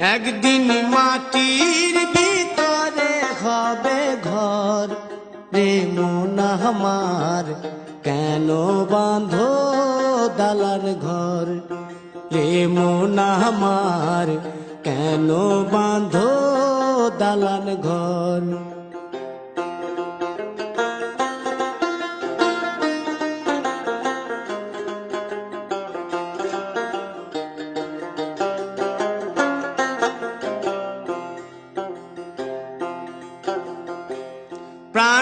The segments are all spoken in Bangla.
একদিন মাটির ভিতরে হবে ঘর। রে না আমার, কেন বাঁধো দালার ঘর? রে না আমার, কেন বাঁধো দালান ঘর?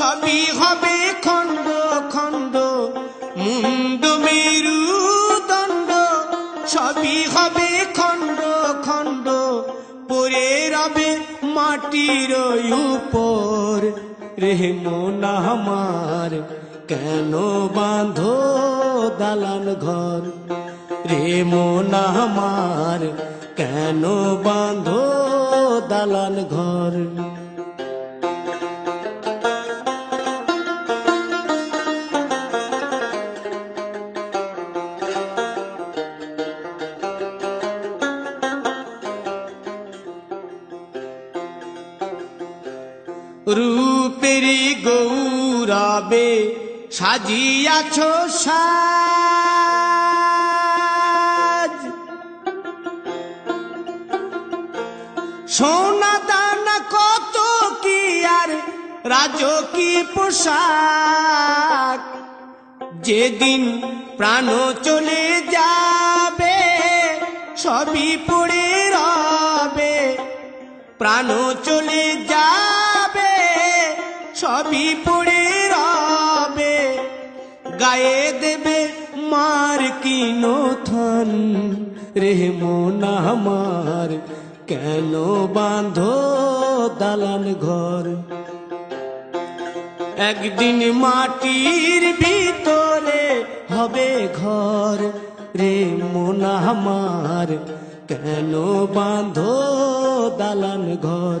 সবই হবে খণ্ড খণ্ড, মুন্ড মেরু দণ্ড। সবই হবে খণ্ড খণ্ড, পরে রবে মাটির উপর। রে মোনা আমার, কেন বাঁধো দালান ঘর? রে মোনা আমার, কেন বাঁধো দালান ঘর? রূপেরি গৌরবে সাজিয়াছ সাজ। সোনা দানা কত কি আর রাজকী পোশাক? যেদিন প্রাণ চলে যাবে, সবই পড়ে রবে। প্রাণ চলে সবই পড়ে গায়ে দেবে মার কিনো থান রে মোনা আমার, কেন বাঁধো দালান ঘর? একদিন মাটির ভিতরে হবে ঘর। রে মোনা আমার, কেন বাঁধো দালান ঘর?